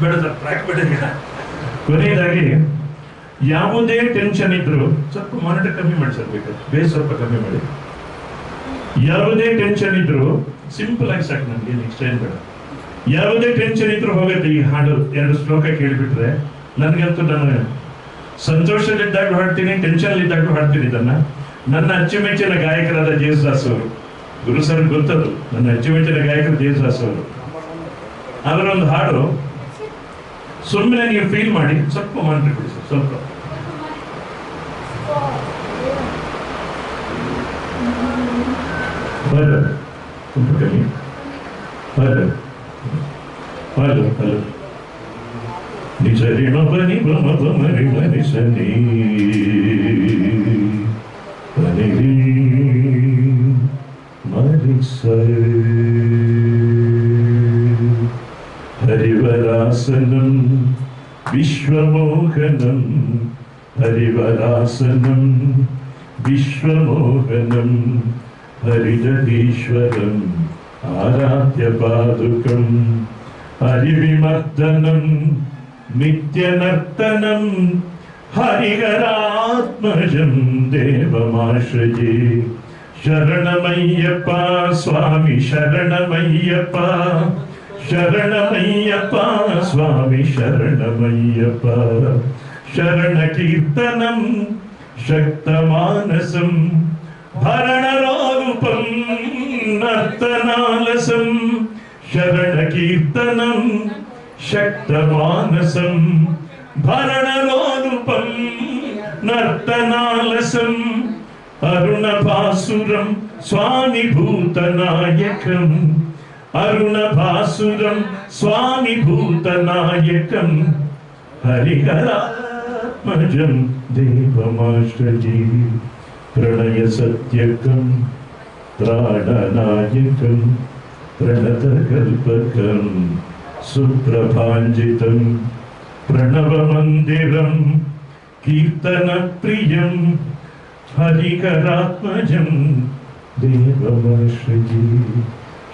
ಬೇಡ sir track ಕೊನೆಯದಾಗಿ, ಯಾವುದೇ ಟೆನ್ಷನ್ ಇದ್ರು ಸ್ವಲ್ಪ ಮಾನಿಟರ್ ಕಮ್ಮಿ ಮಾಡಿ ಸರ್, ಬೇಕಾದ್ರೆ. ಬೇಸ್ ಸ್ವಲ್ಪ ಕಮ್ಮಿ ಮಾಡಿ. ಯಾವುದೇ ಟೆನ್ಷನ್ ಇದ್ರು ಸಿಂಪಲ್ ಆಗಿ ಸಾಕು ನನಗೆ ನೆಕ್ಸ್ಟ್ ಟೈಮ್ ಬೇಡ. ಯಾವುದೇ ಟೆನ್ಷನ್ ಇದ್ರು ಹೋಗುತ್ತೆ, ಈ ಹಾಡು ಎರಡು ಶ್ಲೋಕ ಕೇಳಿಬಿಟ್ರೆ ನನಗಂತೂ ನಾನು ಸಂತೋಷದಲ್ಲಿದ್ದಾಗಲೂ ಹಾಡ್ತೀನಿ ಟೆನ್ಷನ್ ಇದ್ದಾಗಲೂ ಹಾಡ್ತೀನಿ ಇದನ್ನ. ನನ್ನ ಅಚ್ಚುಮೆಚ್ಚಿನ ಗಾಯಕರಾದ ಜೇಸುದಾಸ್ ಅವರು. ಗುರು ಸರ್ ಗೊತ್ತದು ನನ್ನ ಅಚ್ಚುಮೆಚ್ಚಿನ ಗಾಯಕರು ದೇವದಾಸ್ ಅವರು ಅವರ ಒಂದು ಹಾಡು ಸುಮ್ಮನೆ ನೀವು ಫೀಲ್ ಮಾಡಿ ಸ್ವಲ್ಪ ಮಾಡಿ ಬಿಡಿ ಸರ್ ಸ್ವಲ್ಪ ಹಲೋ ಹಲೋ ಹಲೋ ಹಲೋ ನಿಜ ರಿ ಮ ಪ ನಿ ಮ ಮ ಪ ಮ ರಿ ಮ ನಿ हरिवरासनं विश्वमोहनं हरिवरासनं हरिविमर्दनं नित्यनर्तनं हरिहरात्मजं देवमाश्रये शरणमय्यप्पा स्वामि शरणमय्यप्पा శరణమయ్యప్ప స్వామి శరణమయ్యప్ప శరణ కీర్తనం శక్తమానసం భరణరారూపం నర్తనాలసం శరణ కీర్తనం శక్తమానసం భరణరారూపం నర్తనాలసం అరుణ భాసురం స్వామి భూతనాయకం अरुण भासुरम स्वामी भूत नायक हरिहराजम देवी प्रणय स्वामिभूतनायकं हरिहरात्मजं प्रणत कल्पक सुप्रभाजित प्रणव मंदिर कीर्तन प्रिय हरिहरात्मज देवमाश्रजी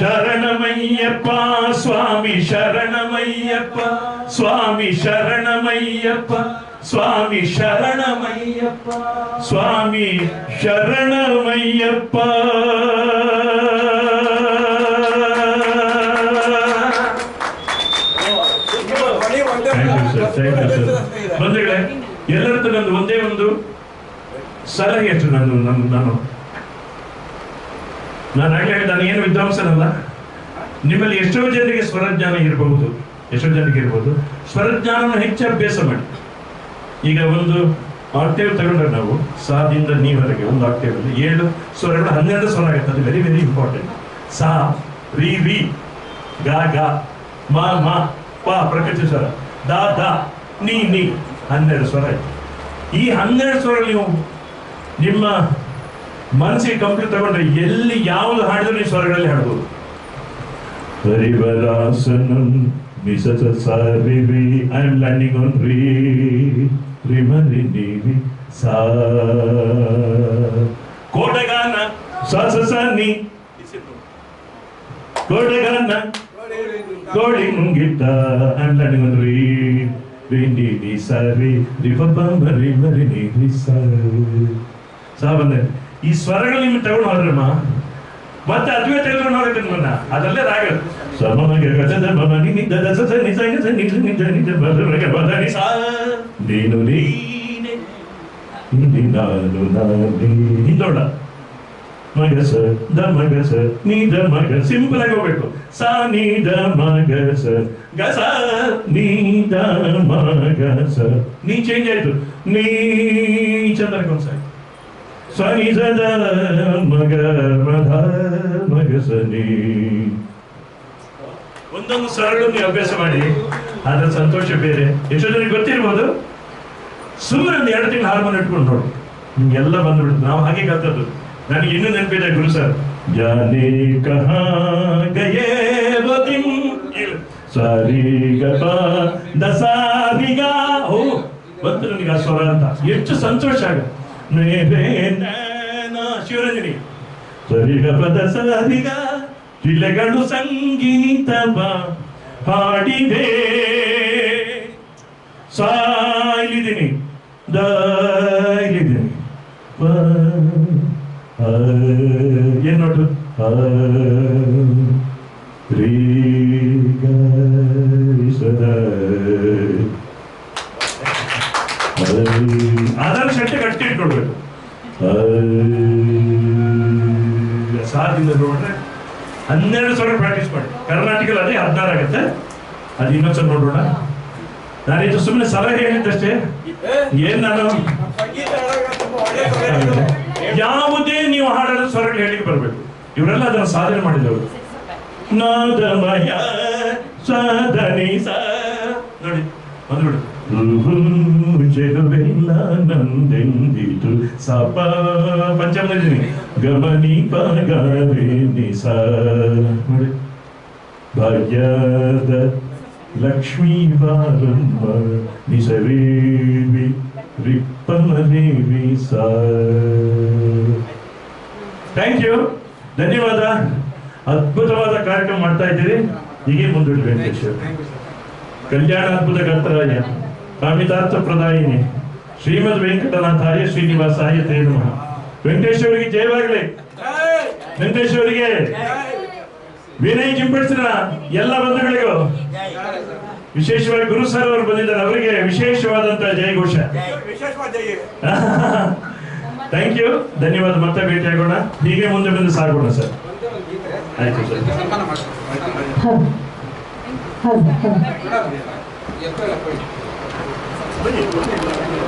ಶರಣಮಯ್ಯಪ್ಪ, ಸ್ವಾಮಿ ಶರಣಮಯ್ಯಪ್ಪ ಸ್ವಾಮಿ ಶರಣಮಯ್ಯಪ್ಪ ಸ್ವಾಮಿ ಶರಣಮಯ್ಯಪ್ಪ ಸ್ವಾಮಿ ಶರಣಮಯ್ಯಪ್ಪ. ಬಂದ್ರೆ ಎಲ್ಲರದ್ದು ನಂದು ಒಂದೇ ಒಂದು ಸಲಹೆ ಇತ್ತು ನಾನು ನಾನು. ನಾನು ಹೇಳಿದ ನಾನು ಏನು ವಿದ್ವಾಂಸನಲ್ಲ. ನಿಮ್ಮಲ್ಲಿ ಎಷ್ಟೋ ಜನರಿಗೆ ಸ್ವರಜ್ಞಾನ ಇರಬಹುದು. ಎಷ್ಟೋ ಜನರಿಗೆ ಇರಬಹುದು. ಸ್ವರಜ್ಞಾನವನ್ನು ಹೆಚ್ಚು ಅಭ್ಯಾಸ ಮಾಡಿ. ಈಗ ಒಂದು ಆಕ್ಟೇವ್ ತಗೊಂಡ್ರೆ ನಾವು ಸಾದಿಂದ ನೀವರೆಗೆ ಒಂದು ಆಕ್ಟೇವ್ ಅಲ್ಲಿ ಏಳು ಸ್ವರಗಳು ಹನ್ನೆರಡು ಸ್ವರ ಆಗುತ್ತೆ. ಅದು ವೆರಿ ವೆರಿ ಇಂಪಾರ್ಟೆಂಟ್ ಸಾ, ರಿ, ವಿ, ಗಾ ಗಾ, ಮಾ ಮಾ, ಪ ಪ್ರಕೃತಿ ಸ್ವರ. ದಾ ದಾ, ನೀ ನೀ ಹನ್ನೆರಡು ಸ್ವರ ಆಯ್ತು. ಈ ಹನ್ನೆರಡು ಸ್ವರ ನೀವು ನಿಮ್ಮ ಮನಸ್ಸಿಗೆ ಕಂಪ್ಲೀಟ್ ತಗೊಂಡ್ರೆ ಎಲ್ಲಿ ಯಾವ್ದು ಹಾಡಿದ್ರು ನೀವು ಸ್ವರಗಳಲ್ಲಿ ಹಾಡ್ಬೋದು. ಹರಿವರಾಸನಂ ನಿಸಸ ಸಾರಿ ರಿ ಐ ಆಮ್ ಲ್ಯಾಂಡಿಂಗ್ ಆನ್ ರೀ ರಿಮರಿ ನೀವಿ ಸಾ ಕೋಟೆಗಾನ ಸ ಸ ಸ ನಿ ಕೋಟಗಾನ ಕೋಳಿ ಮುಂಗಿಟ್ಟ ಐ ಆಮ್ ಲ್ಯಾಂಡಿಂಗ್ ಆನ್ ರೀ ರಿ ನಿ ಸಾರಿ ರಿ ಪ ಮರಿ ನೀವಿ ಸಾ ಸಾ ಬಂದೆ ಈ ಸ್ವರಗಳು ನಿಮ್ಗೆ ತಗೊಂಡು ಹೋದ್ರಮ್ಮ ಮತ್ತೆ ಅದುವೇ ತೆಗೆದುಕೊಂಡು ಹೋಗುತ್ತೆ ನಿಮ್ಮನ್ನ ಅದಲ್ಲೇ ರಾಗ ಸಮಮಗೆ ಗಜದ ಮಮ ನಿ ನಿದ ದಸ ಸ ನಿ ಸ ನಿ ಸ ನಿ ಸ ನಿ ಸ ನಿ ಸ ಬದ ಬಗ ಬದ ನಿ ಸಾ ನೀನು ನೀನೆ ಇಲ್ಲಿ ನಾನು ನಾನೇ ಹಿಂದೋಡ ಮಗ ಸ ದ ಮಗ ಸ ನೀ ದ ಮಗ ಸಿಂಪಲ್ ಆಗಿ ಹೋಗ್ಬೇಕು ಸಾ ನೀ ದ ಮಗ ಸ ಗ ಸ ನೀ ದ ಮಗ ಸ ನೀ ಚೇಂಜ್ ಆಯ್ತು ನೀ ಚಂದ್ರಕ್ಕೆ ಒಂದ್ಸಾರಿ ಸನಿ ಮಗ ಮಧ ಮಗ ಒಂದೊಂದು ಸಾರನ್ನು ಅಭ್ಯಾಸ ಮಾಡಿ. ಅದರ ಸಂತೋಷ ಬೇರೆ. ಎಷ್ಟೋ ಜನಕ್ಕೆ ಗೊತ್ತಿರ್ಬೋದು? ಸುಮ್ಮನೆ ಎರಡು ತಿಂಗಳು ಹಾರ್ಮೋನ್ ಇಟ್ಕೊಂಡು ನೋಡು. ನಿಮ್ಗೆಲ್ಲ ಬಂದ್ಬಿಡ್ತು ನಾವು ಹಾಗೆ ಕಲ್ತದ್ದು. ನನಗೆ ಇನ್ನೂ ನೆನಪಿದೆ ಗುರು ಸರ್. ಜಾನೆ ಕಹಾ ಗಯೇ ಬದಿಂ ಸರಿ ಗಪ ದಸಾರಿಗ ಓ, ಬಂತು ನನಗೆ ಆ ಸ್ವರ ಅಂತ. ಎಷ್ಟು ಸಂತೋಷ ಆಗುತ್ತೆ. ಶಿವರಂಜನಿ. ಸರಿಗ ಪದ ಸರಿಗ ಜಿಲ್ಲೆಗಳು ಸಂಗೀತವ ಹಾಡಿದೆ. ಸಾ ಇಲ್ಲಿದ್ದೀನಿ ದ ಇಲ್ಲಿದ್ದೀನಿ ಏನ್ ನೋಡು ರೀ ಗ, ಶೆಟ್ಟಿ ಗಟ್ಟಿ ಇಟ್ಕೊಳ್ಬೇಕು. ಸಾದಿಂದ ನೋಡ್ರೆ ಹನ್ನೆರಡು ಸಾವಿರ ಪ್ರಾಕ್ಟೀಸ್ ಮಾಡಿ. ಕರ್ನಾಟಕದಲ್ಲಿ ಅದೇ ಹದಿನಾರು ಆಗುತ್ತೆ. ಅದು ಇನ್ನೊಂದ್ಸಲ ನೋಡೋಣ ನಾನಿದು ಸುಮ್ಮನೆ ಸಲಹೆ ಹೇಳಿದ್ದಷ್ಟೇ ಏನ್ ನಾನು? ಯಾವುದೇ ನೀವು ಹಾಡಲು ಸ್ವರಗಳು ಹೇಳಿಕ್ಕೆ ಬರಬೇಕು. ಇವರೆಲ್ಲ ಅದನ್ನು ಸಾಧನೆ ಮಾಡಿದವರು. ನಾದಮಯ ಸಾಧನೆ ಸ ನೋಡಿ ಬಂದ್ಬಿಡು. ಚೆಲುವೆಲ್ಲ ನಂದೆಂದಿತು? ಸಪ ಪಂಚಮದಿನಿ ಗಮನಿ ಪಗರೆ ನಿಸ ನೋಡಿ. ಭಾಗ್ಯದ ಲಕ್ಷ್ಮೀ ಬಾರಮ್ಮ ನಿಸವೇವಿ ರಿಪ್ಪಮದೇವಿ ಸ ಥ್ಯಾಂಕ್ ಯು ಧನ್ಯವಾದ. ಅದ್ಭುತವಾದ ಕಾರ್ಯಕ್ರಮ ಮಾಡ್ತಾ ಇದ್ದೀರಿ. ಹೀಗೆ ಮುಂದೂಡಿ ವೆಂಕಟೇಶ್ ಕಲ್ಯಾಣ ಅದ್ಭುತ ಗಂತರಾಯ ಕಾಮಿತಾರ್ಥ ಪ್ರದಾಯಿನಿ ಶ್ರೀಮದ್ ವೆಂಕಟನಾಥಾಯ ಶ್ರೀನಿವಾಸಾಯ ತೇ ನಮಃ. ವೆಂಕಟೇಶ್ವರಿಗೆ ಜಯವಾಗಲಿ ವೆಂಕಟೇಶ್ವರಿಗೆ ವಿನಯ್ ಜಿಂಪಡಿಸಿದ ಎಲ್ಲ ಬಂಧುಗಳಿಗೂ ವಿಶೇಷವಾಗಿ ಗುರು ಸರ್ ಅವರು ಬಂದಿದ್ದಾರೆ. ಅವರಿಗೆ ವಿಶೇಷವಾದಂತಹ ಜಯ ಘೋಷ. ಥ್ಯಾಂಕ್ ಯು ಧನ್ಯವಾದ. ಮತ್ತೆ ಭೇಟಿಯಾಗೋಣ ಹೀಗೆ ಮುಂದೆ ಬಂದು ಸಾಗೋಣ ಸರ್. ಆಯ್ತು ಸರ್. ಸನ್ಮಾನ ಮಾಡಿ